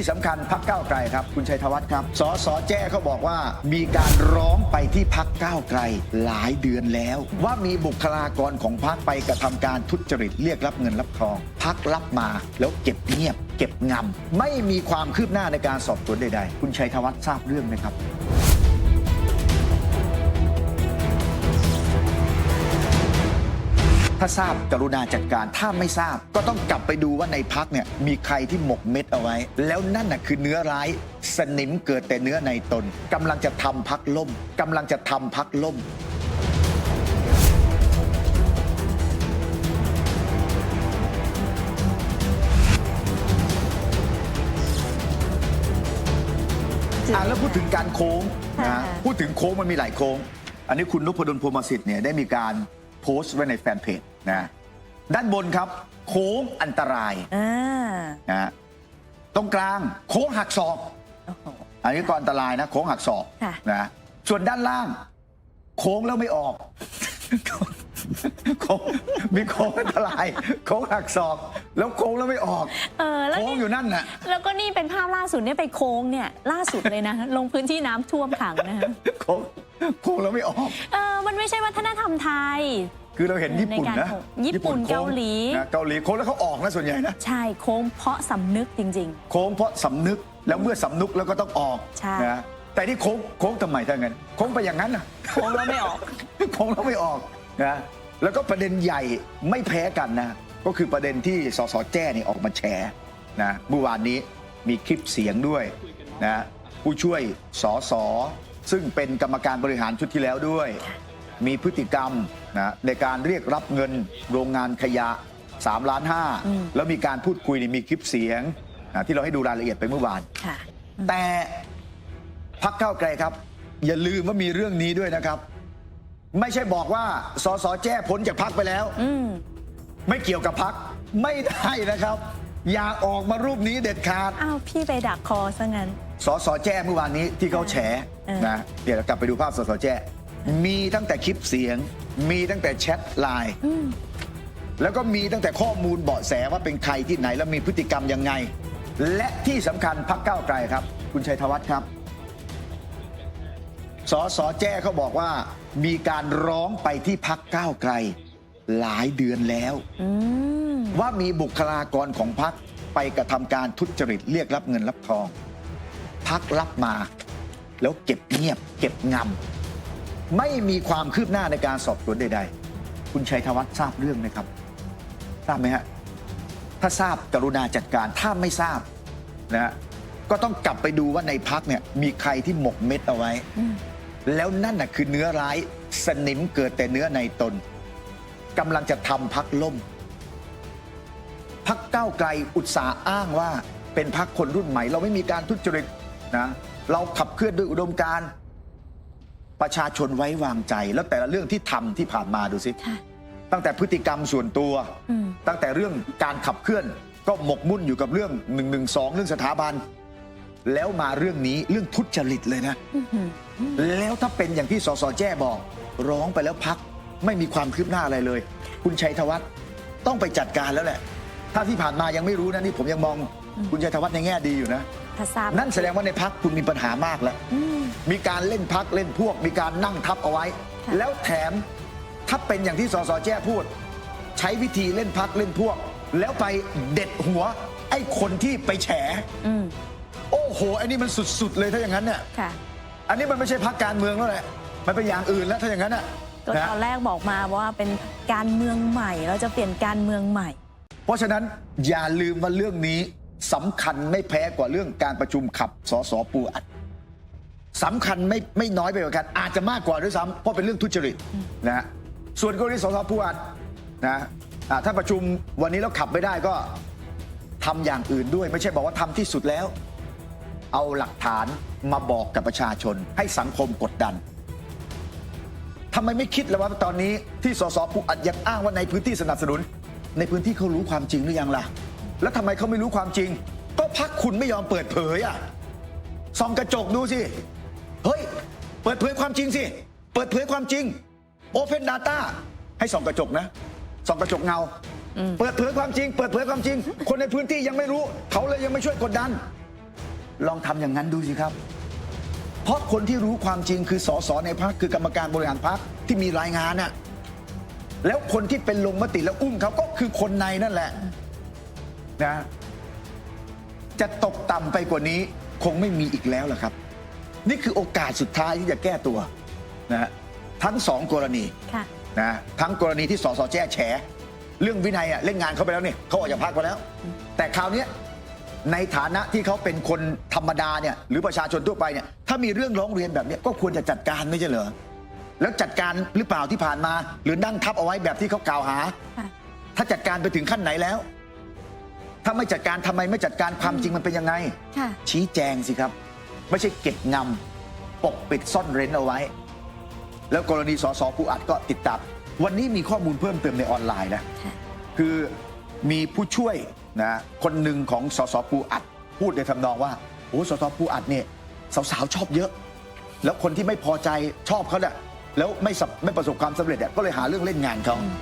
ที่สำคัญพักก้าวไกลครับ คุณชัยธวัฒน์ครับ สสแจ้เขาบอกว่า มีการร้องไปที่พักก้าวไกลหลายเดือนแล้ว ว่ามีบุคลากรของพักไปกระทำการทุจริตเรียกรับเงินรับทอง พักรับมาแล้วเก็บเงียบ เก็บงำไม่มีความคืบหน้าในการสอบสวนใดๆ คุณชัยธวัฒน์ทราบเรื่องไหมครับ ถ้าทราบกรุณาจัดการถ้าไม่ทราบก็ต้องกลับไปดูว่าในพักเนี่ยมีใครที่หมกเม็ดเอาไว้ แล้วนั่นน่ะคือเนื้อร้ายสนิมเกิดแต่เนื้อในตนกำลังจะทำพักล่มกำลังจะทำพักล่มอะแล้วพูดถึงการโค้งนะค่ะพูดถึงโค้งมันมีหลายโค้ง อันนี้คุณนพดลพรหมสิทธิ์เนี่ยได้มีการ โพสต์ไว้ในแฟนเพจนะด้านบนครับ โค้งอันตรายอ่านะตรงกลาง โค้งหักศอก โอ้โห อันนี้ก็อันตรายนะ โค้งหักศอกค่ะ นะส่วนด้านล่าง โค้งแล้วไม่ออกโค้งมีโค้งอันตราย โค้งหักศอก แล้วโค้งแล้วไม่ออก เออแล้วโค้งนี่อยู่นั่นน่ะ แล้วก็นี่เป็นภาพล่าสุดเนี่ยไปโค้งเนี่ยล่าสุดเลยนะ ลงพื้นที่น้ำท่วมขังนะฮะโค้ง โค้งแล้วไม่ออก เออมันไม่ใช่วัฒนธรรมไทย คือเราเห็นญี่ปุ่นในการนะโค้งญี่ปุ่นโค้งเกาหลี นะเกาหลีโค้งแล้วเขาออกนะส่วนใหญ่นะ ใช่โค้งเพราะสำนึกจริง โค้งเพราะสำนึกแล้วเมื่อสำนึกแล้วก็ต้องออกใช่ นะแต่นี่โค้งโค้งทำไมถ้างั้นโค้งไปอย่างนั้นนะ ๆ โค้งแล้วไม่ออกโค้งแล้วไม่ออกนะแล้วก็ประเด็นใหญ่ไม่แพ้กันนะ ก็คือประเด็นที่สสแจ้นี่ออกมาแฉนะเมื่อวานนี้มีคลิปเสียงด้วยนะผู้ช่วยสส ซึ่งเป็นกรรมการบริหารชุดที่แล้วด้วย มีพฤติกรรมนะในการเรียกรับเงินโรงงานขยะ3ล้านห้าอืมแล้วมีการพูดคุยนี่มีคลิปเสียงนะที่เราให้ดูรายละเอียดไปเมื่อวานค่ะแต่พักเก้าวไกลครับ อย่าลืมว่ามีเรื่องนี้ด้วยนะครับ ไม่ใช่บอกว่าสสแจ้พ้นจากพักไปแล้วอืมไม่เกี่ยวกับพักไม่ได้นะครับ อย่าออกมารูปนี้เด็ดขาดอ้าวพี่ไปดักคอซะงั้น สสแจ้เมื่อวานนี้ที่เขาแฉเออนะเดี๋ยวเรากลับไปดูภาพสสแจ้มีตั้งแต่คลิปเสียง มีตั้งแต่แชทไลน์อืมแล้วก็มีตั้งแต่ข้อมูลเบาะแสว่าเป็นใครที่ไหนแล้วมีพฤติกรรมยังไง และที่สำคัญพักก้าวไกลครับ คุณชัยธวัฒน์ครับสสแจ้เขาบอกว่า มีการร้องไปที่พักก้าวไกล หลายเดือนแล้วอืมว่ามีบุคลากรของพักไปกระทำการทุจริตเรียกรับเงินรับทอง พักรับมา แล้วเก็บเงียบ เก็บงำไม่มีความคืบหน้าในการสอบสวนใด ๆ คุณชัยธวัฒน์ทราบเรื่องไหมครับ ทราบไหมฮะถ้าทราบกรุณาจัดการถ้าไม่ทราบนะฮะก็ต้องกลับไปดูว่าในพักเนี่ยมีใครที่หมกเม็ดเอาไว้ แล้วนั่นน่ะคือเนื้อร้ายสนิมเกิดแต่เนื้อในตนกำลังจะทำพักล่ม พักเก้าวไกลอุตสาห์อ้างว่าเป็นพักคนรุ่นใหม่ เราไม่มีการทุจริต นะเราขับเคลื่อนด้วยอุดมการณ์ประชาชนไว้วางใจ แล้วแต่ละเรื่องที่ทำที่ผ่านมาดูสิค่ะตั้งแต่พฤติกรรมส่วนตัวอืมตั้งแต่เรื่องการขับเคลื่อน ก็หมกมุ่นอยู่กับเรื่อง1นึเรื่องสถาบัน แล้วมาเรื่องนี้เรื่องทุจริตเลยนะอื้อหือแล้วถ้าเป็นอย่างที่สสแจ้บอก ร้องไปแล้วพักไม่มีความคืบหน้าอะไรเลย คุณชัยธวัฒน์ต้องไปจัดการแล้วแหละ ถ้าที่ผ่านมายังไม่รู้นะนี่ผมยังมอง คุณชัยธวัฒน์ในแง่ดีอยู่นะ ถ้าทราบนั่นแสดงว่าในพักคุณมีปัญหามากแล้ว อืม มีการเล่นพักเล่นพวก มีการนั่งทับเอาไว้ ค่ะ แล้วแถมถ้าเป็นอย่างที่สสแจ้พูด ใช้วิธีเล่นพักเล่นพวก แล้วไปเด็ดหัว ไอ้คนที่ไปแฉ อืมโอ้โหอันนี้มันสุด ๆ เลยถ้าอย่างนั้นเนี่ยค่ะ อันนี้มันไม่ใช่พักการเมืองแล้วแหละมันเป็นอย่างอื่นแล้วถ้าอย่างนั้นอะก็นะตอนแรกบอกมาว่าเป็นการเมืองใหม่เราจะเปลี่ยนการเมืองใหม่ เพราะฉะนั้นอย่าลืมว่าเรื่องนี้ สำคัญไม่แพ้กว่าเรื่องการประชุมขับสสปูอัดสำคัญไม่ไม่น้อยไปกว่ากัน อาจจะมากกว่าด้วยซ้ำเพราะเป็นเรื่องทุจริตนะฮะส่วนกรณีสสปูอัดนะถ้าประชุมวันนี้แล้วขับไม่ได้ก็ทำอย่างอื่นด้วย ไม่ใช่บอกว่าทำที่สุดแล้ว เอาหลักฐานมาบอกกับประชาชน ให้สังคมกดดันทำไมไม่คิดเลยว่าตอนนี้ที่สสปูอัดยังอ้างว่าในพื้นที่สนับสนุน ในพื้นที่เขารู้ความจริงหรือยังล่ะ แล้วทำไมเขาไม่รู้ความจริง ก็พักคุณไม่ยอมเปิดเผยอะส่องกระจกดูสิ เฮ้ย เปิดเผยความจริงสิ เปิดเผยความจริง Open Data ให้ส่องกระจกนะส่องกระจกเงา เปิดเผยความจริง เปิดเผยความจริง คนในพื้นที่ยังไม่รู้ เขาเลยยังไม่ช่วยกดดัน ลองทำอย่างนั้นดูสิครับ เพราะคนที่รู้ความจริงคือสสในพักคือกรรมการบริหารพักที่มีรายงานน่ะแล้วคนที่เป็นลงมติแล้วอุ้มเขาก็คือคนในนั่นแหละ นะจะตกต่ำไปกว่านี้คงไม่มีอีกแล้วล่ะครับ นี่คือโอกาสสุดท้ายที่จะแก้ตัวนะฮะทั้งสองกรณีค่ะนะทั้งกรณีที่สสแจ้แฉ เรื่องวินัยอะเล่นงานเขาไปแล้วนี่เขาออกจากพักไปแล้ว แต่คราวเนี้ยในฐานะที่เขาเป็นคนธรรมดาเนี่ยหรือประชาชนทั่วไปเนี่ยถ้ามีเรื่องร้องเรียนแบบเนี้ยก็ควรจะจัดการไม่ใช่เหรอแล้วจัดการหรือเปล่าที่ผ่านมา หรือนั่งทับเอาไว้แบบที่เขากล่าวหาค่ะถ้าจัดการไปถึงขั้นไหนแล้ว ถ้าไม่จัดการทำไมไม่จัดการความจริงมันเป็นยังไง ค่ะ ชี้แจงสิครับ ไม่ใช่เก็บงำปกปิดซ่อนเร้นเอาไว้ แล้วกรณีสสปูอัดก็ติดตามวันนี้มีข้อมูลเพิ่มเติมในออนไลน์นะ ค่ะ คือมีผู้ช่วยนะคนหนึ่งของสสปูอัด พูดในทำนองว่าโอ้สสปูอัดเนี่ยสาวๆชอบเยอะ แล้วคนที่ไม่พอใจชอบเขาเนี่ยแล้วไม่สำไม่ประสบความสำเร็จเนี่ยก็เลยหาเรื่องเล่นงานเขาอืม